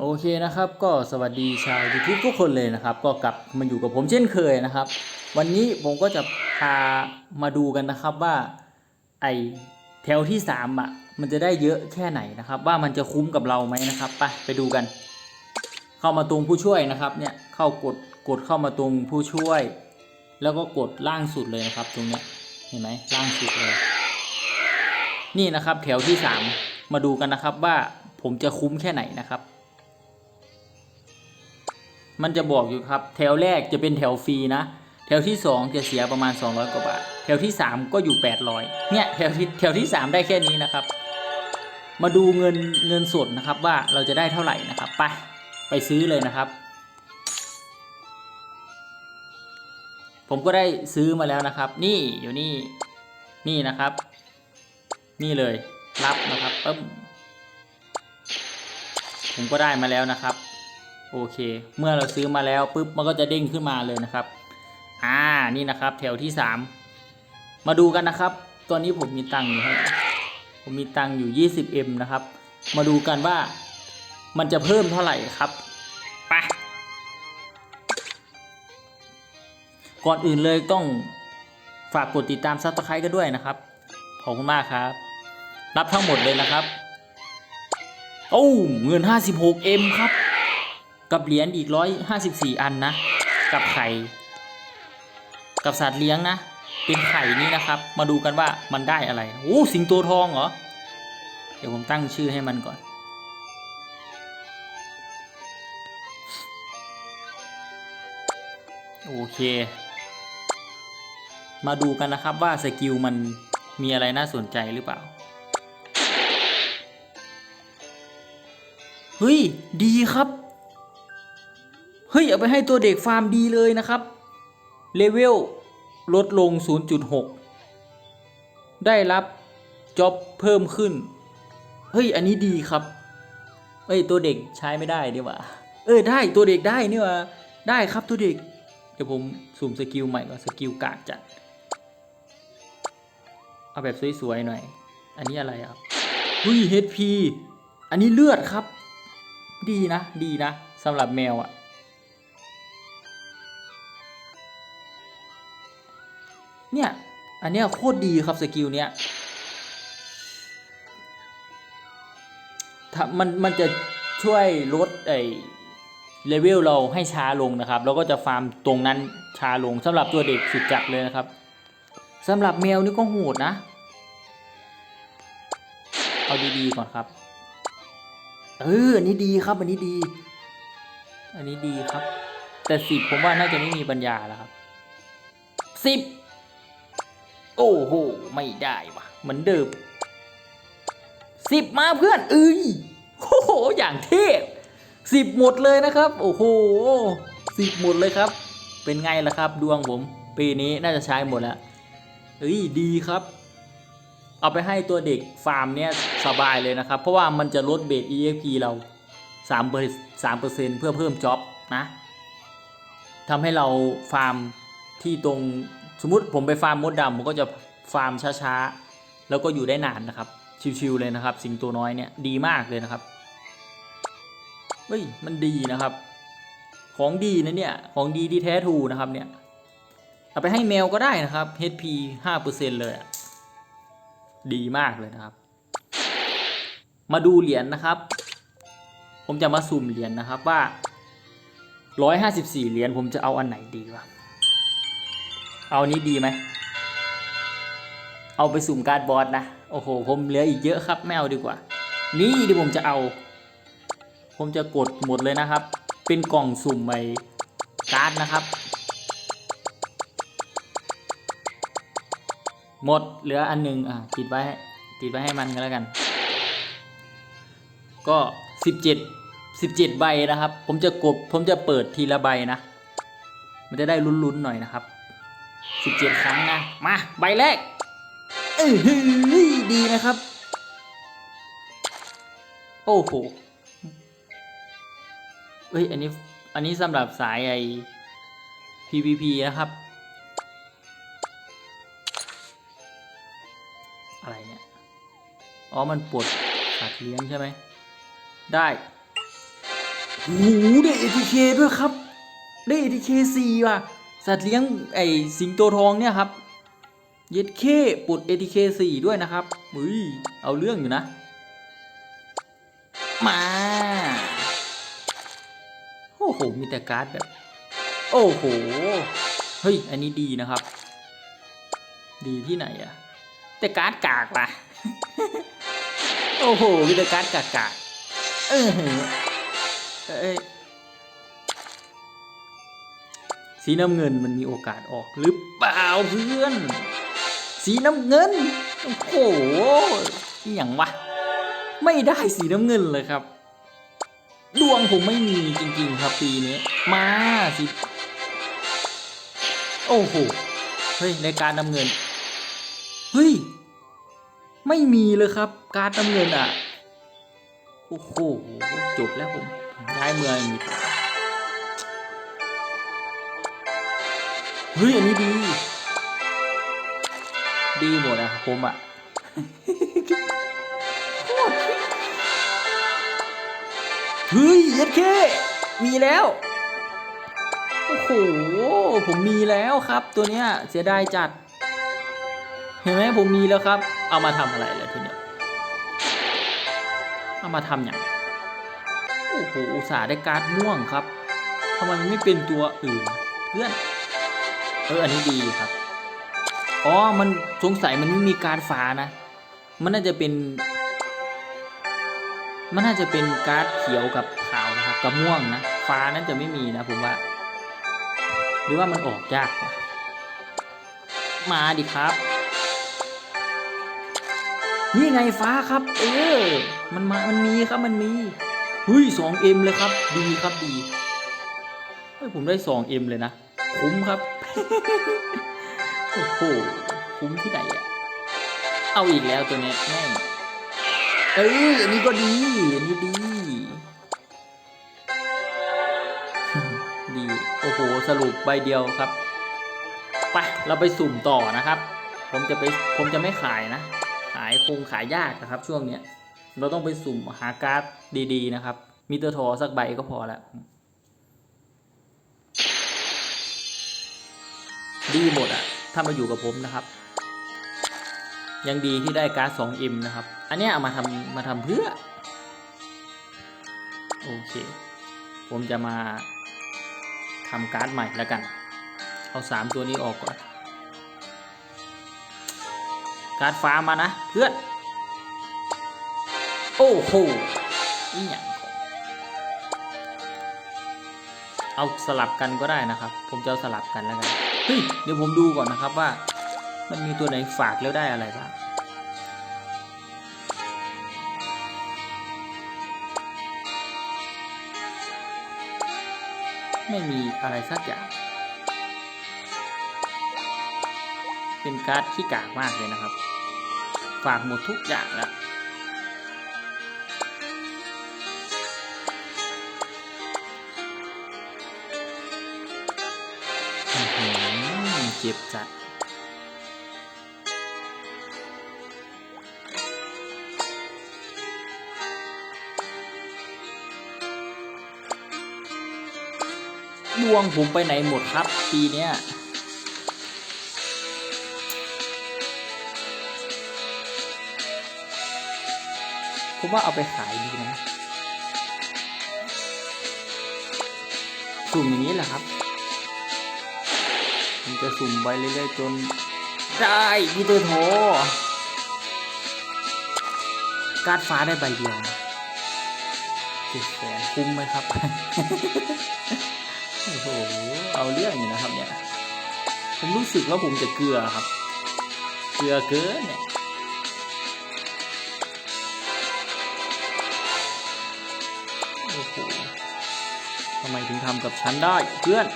โอเคนะครับ ก็สวัสดีชาวยูทูบทุกคนเลยนะครับ ก็กลับมาอยู่กับผมเช่นเคยนะครับ วันนี้ผมก็จะพามาดูกันนะครับว่าไอแถวที่สามอะมันจะได้เยอะแค่ไหนนะครับ ว่ามันจะคุ้มกับเราไหมนะครับไปไปดูกัน เข้ามาตรงผู้ช่วยนะครับเนี่ยเข้ากดกดเข้ามาตรงผู้ช่วย แล้วก็กดล่างสุดเลยนะครับ ตรงเนี้ยเห็นไหมล่างสุดเลย นี่นะครับแถวที่สามมาดูกันนะครับว่า ผมจะคุ้มแค่ไหนนะครับ มันจะบอกอยู่ครับ แถวแรกจะเป็นแถวฟรีนะ แถวที่สองจะเสียประมาณ 200 กว่าบาท แถวที่สามก็อยู่ 800 เนี่ยแถวที่แถวที่สามได้แค่นี้นะครับ มาดูเงินเงินสดนะครับว่าเราจะได้เท่าไหร่นะครับ ไปไปซื้อเลยนะครับ ผมก็ได้ซื้อมาแล้วนะครับ นี่อยู่นี่นี่นะครับ นี่เลยรับนะครับปึ๊บ ผมก็ได้มาแล้วนะครับ โอเค เมื่อเราซื้อมาแล้วปุ๊บมันก็จะเด้งขึ้นมาเลยนะครับ อ่านี่นะครับ แถวที่สามมาดูกันนะครับ ตอนนี้ผมมีตังค์อยู่ให้ผมมีตังค์อยู่ 20m นะครับ มาดูกันว่ามันจะเพิ่มเท่าไหร่ครับไปก่อนอื่นเลยต้องฝากกดติดตามซับสไครต์กันด้วยนะครับ ขอบคุณมากครับ รับทั้งหมดเลยนะครับ โอ้เงิน 56M ครับ กับเหรียญอีก 154 อันนะ กับไข่ กับสัตว์เลี้ยงนะ เป็นไข่นี้นะครับ มาดูกันว่ามันได้อะไร โอ้สิงโตทองเหรอ เดี๋ยวผมตั้งชื่อให้มันก่อน โอเค มาดูกันนะครับว่าสกิลมันมีอะไรน่าสนใจหรือเปล่า เฮ้ย ดีครับ เฮ้ย เอาไปให้ตัวเด็กฟาร์มดีเลยนะครับ เลเวลลดลง 0.6 ได้รับจ็อบเพิ่มขึ้น เฮ้ย อันนี้ดีครับ เอ้ย ตัวเด็กใช้ไม่ได้ดีกว่า เออ ได้ ตัวเด็กได้นี่หว่า ได้ครับตัวเด็ก เดี๋ยวผมสุ่มสกิลใหม่ก่อนสกิลกากจัด เอาแบบสวยๆหน่อย อันนี้อะไรครับเฮ้ย HP อันนี้เลือดครับ ดีนะ ดีนะสำหรับแมวอะ่ะเนี่ย อันเนี้ยโคตรดีครับสกิลเนี้ยถ้ามันมันจะช่วยลดไอเลเวลเราให้ช้าลงนะครับ แล้วก็จะฟาร์มตรงนั้นช้าลงสำหรับตัวเด็กสุดจัดเลยนะครับสำหรับแมวนี่ก็โหดนะ เอาดีๆก่อนครับ เอออันนี้ดีครับอันนี้ดี อันนี้ดีครับ แต่สิบผมว่าน่าจะไม่มีปัญญาแล้วครับสิบโอ้โหไม่ได้วะเหมือนเดิมสิบมาเพื่อนเอ้ยโอ้โหอย่างเทพสิบหมดเลยนะครับ โอ้โหสิบหมดเลยครับ เป็นไงล่ะครับ ดวงผม ปีนี้น่าจะใช้หมดแล้วเอ้ยดีครับ เอาไปให้ตัวเด็กฟาร์มเนี้ยสบายเลยนะครับ เพราะว่ามันจะลดเบส EXP เรา3เปอร์เปอร์เซ็นเพื่อเพิ่มจ็อบนะทำให้เราฟาร์มที่ตรงสมมติผมไปฟาร์มมดดำผมก็จะฟาร์มช้าๆ แล้วก็อยู่ได้นานนะครับ ชิวๆเลยนะครับ สิงตัวน้อยเนี่ยดีมากเลยนะครับเฮ้ยมันดีนะครับ ของดีนะเนี่ยของดีที่แท้ทูนะครับเนี่ยเอาไปให้แมวก็ได้นะครับ HP 5%เลยอะ ดีมากเลยนะครับ มาดูเหรียญนะครับ ผมจะมาสุ่มเหรียญนะครับว่า 154 เหรียญผมจะเอาอันไหนดีวะเอานี้ดีไหม เอาไปสุ่มการ์ดบอสนะ โอ้โห ผมเหลืออีกเยอะครับ ไม่เอาดีกว่า นี่ที่ผมจะเอา ผมจะกดหมดเลยนะครับ เป็นกล่องสุ่มไอการ์ดนะครับ หมดเหลืออันหนึ่งอะติดไว้ติดไว้ให้มันก็แล้วกัน ก็สิบเจ็ดสิบเจ็ดใบนะครับ ผมจะกดผมจะเปิดทีละใบนะ มันจะได้ลุ้นๆหน่อยนะครับสิบเจ็ดครั้งนะมาใบแรกเอ้ยดีนะครับ โอ้โหเฮ้ยอันนี้อันนี้สำหรับสายไอ PVP นะครับ อ๋อ มันปลดสัตว์เลี้ยงใช่ไหม ได้โอ้โหได้ ATK ด้วยครับ ได้ ATK 4ว่ะ สัตว์เลี้ยงไอ้สิงโตทองเนี่ยครับ เย็ดเคปลด ATK 4ด้วยนะครับอุ้ย เอาเรื่องอยู่นะ มาโอ้โห มีแต่การ์ดแบบ โอ้โห เฮ้ย อันนี้ดีนะครับ ดีที่ไหนอะแต่การ์ดกากล่ะ โอ้โหมีแต่การ์ดกากกาเออเอ้ยสีน้ำเงินมันมีโอกาสออกหรือเปล่าเพื่อน สีน้ำเงิน โอ้โหอย่างวะ ไม่ได้สีน้ำเงินเลยครับ ดวงผมไม่มีจริงๆครับปีนี้ มาสิ โอ้โห เฮ้ยในการนำเงิน เฮ้ย ไม่มีเลยครับ การนำเงินอะโอ้โหจบแล้วผมผมย้ายเมืองอีกเฮ้ยอันนี้ดี ดีหมดอะครับผมอะเฮ้ยเย็ดเคมีแล้ว โอ้โห ผมมีแล้วครับ ตัวเนี้ยเสียดายจัด เห็นไหมผมมีแล้วครับ เอามาทำอะไรเลยทีเนี้ยเอามาทำอย่างโอ้โหอุตส่าห์ได้การ์ดม่วงครับทำไมมันไม่เป็นตัวอื่นเพื่อนเอออันนี้ดีครับอ๋อมันสงสัยมันไม่มีการดฟ้านะ มันน่าจะเป็น มันน่าจะเป็นการ์ดเขียวกับขาวนะครับกับม่วงนะฟ้านั้นจะไม่มีนะผมว่า หรือว่ามันออกยาก มาดิครับ นี่ไงฟ้าครับ เออ มันมามันมีครับมันมีหุ้ยสองเอ็มเลยครับ ดีครับดีเฮ้ยผมได้สองเอ็มเลยนะ คุ้มครับ โอ้โห คุ้มที่ไหนอะเอาอีกแล้วตัวเนี้ยแม่งเอออันนี้ก็ดี อันนี้ดี ดี โอ้โห สรุปใบเดียวครับ ไป เราไปสุ่มต่อนะครับ ผมจะไป ผมจะไม่ขายนะายคงขายยากนะครับ ช่วงเนี้ยเราต้องไปสุ่มหาการ์ดดีๆนะครับมีตัวทอสักใบก็พอแล้วดีหมดอะถ้ามาอยู่กับผมนะครับ ยังดีที่ได้การ์ด 2M นะครับ อันนี้เอามาทำมาทำเพื่อ โอเค ผมจะมาทำการ์ดใหม่แล้วกัน เอาสามตัวนี้ออกก่อน การ์ดฟ้ามานะ เพื่อน โอ้โหนี่อย่างของเอาสลับกันก็ได้นะครับ ผมจะเอาสลับกันแล้วกันเฮ้ยเดี๋ยวผมดูก่อนนะครับว่า มันมีตัวไหนฝากแล้วได้อะไรบ้างไม่มีอะไรสักอย่าง เป็นการ์ดขี้กากมากเลยนะครับ ฝากหมดทุกอย่างแล้วเจ็บจัดดวงผมไปไหนหมดครับ ปีเนี้ย ผมว่าเอาไปขายดีนะสุ่มอย่างนี้แหละครับ มันจะสุ่มไปเรื่อยๆจนได้พีเตอร์โทการ์ดฟ้าได้ใบเดียวเจ็ดแสนคุ้มไหมครับ โอ้โห เอาเรื่องอยู่นะครับเนี่ย ผมรู้สึกว่าผมจะเกลือครับ เกลือเกินเนี่ย โอ้โหทำไมถึงทำกับฉันได้เพื่อน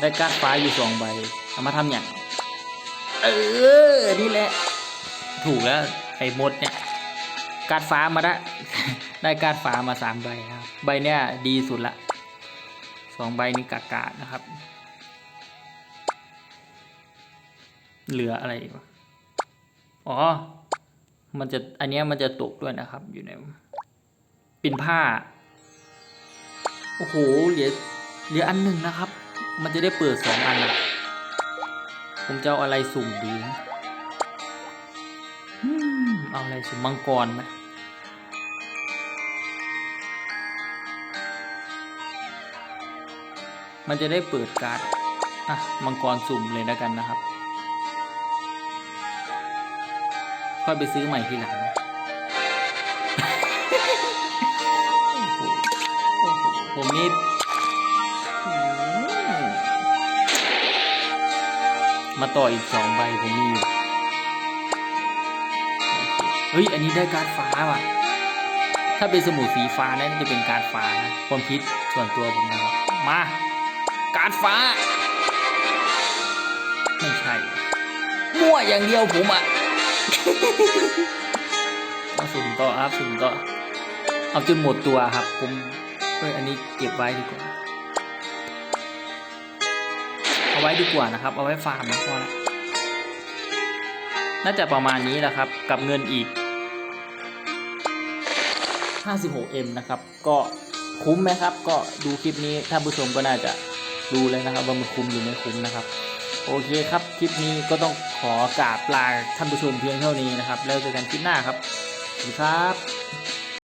ได้การ์ดฟ้าอยู่สองใบเอามาทำอย่าง เออ นี่แหละ ถูกแล้วไอ้มดเนี่ย การ์ดฟ้ามาได้ได้การ์ดฟ้ามาสามใบครับ ใบเนี้ยดีสุดละสองใบนี้กากานะครับ เหลืออะไรอีกวะอ๋อ มันจะ อันเนี้ยมันจะตกด้วยนะครับ อยู่ใน เป็นผ้า โอ้โห เหลือ เหลืออันหนึ่งนะครับ มันจะได้เปิดสองอันอะผมจะเอาอะไรสุ่มดีอืมเอาอะไรสุ่มมังกรไหมมันจะได้เปิดการ์ดอะ มังกรสุ่มเลยแล้วกันนะครับ ค่อยไปซื้อใหม่ทีหลังนะ ผมนี่อืมมาต่ออีกสองใบผมมีอยู่โอเคเฮ้ย อันนี้ได้การ์ดฟ้าว่ะ ถ้าเป็นสมุดสีฟ้านั่นจะเป็นการ์ดฟ้านะ ความคิดส่วนตัวผมนะครับ มา การ์ดฟ้า ไม่ใช่ว่ะมั่วอย่างเดียวผมอะเอาสุ่มต่อครับสุ่มต่อ เอาจนหมดตัวครับ ผม เอ้ยอันนี้เก็บไว้ดีกว่า เอาไว้ดีกว่านะครับ เอาไว้ฟาร์มนะพอละน่าจะประมาณนี้แหละครับ กับเงินอีก 56M นะครับ ก็คุ้มไหมครับ ก็ดูคลิปนี้ท่านผู้ชมก็น่าจะรู้เลยนะครับว่ามันคุ้มหรือไม่คุ้มนะครับ โอเคครับ คลิปนี้ก็ต้องขอกราบลาท่านผู้ชมเพียงเท่านี้นะครับ แล้วเจอกันคลิปหน้าครับสวัสดีครับ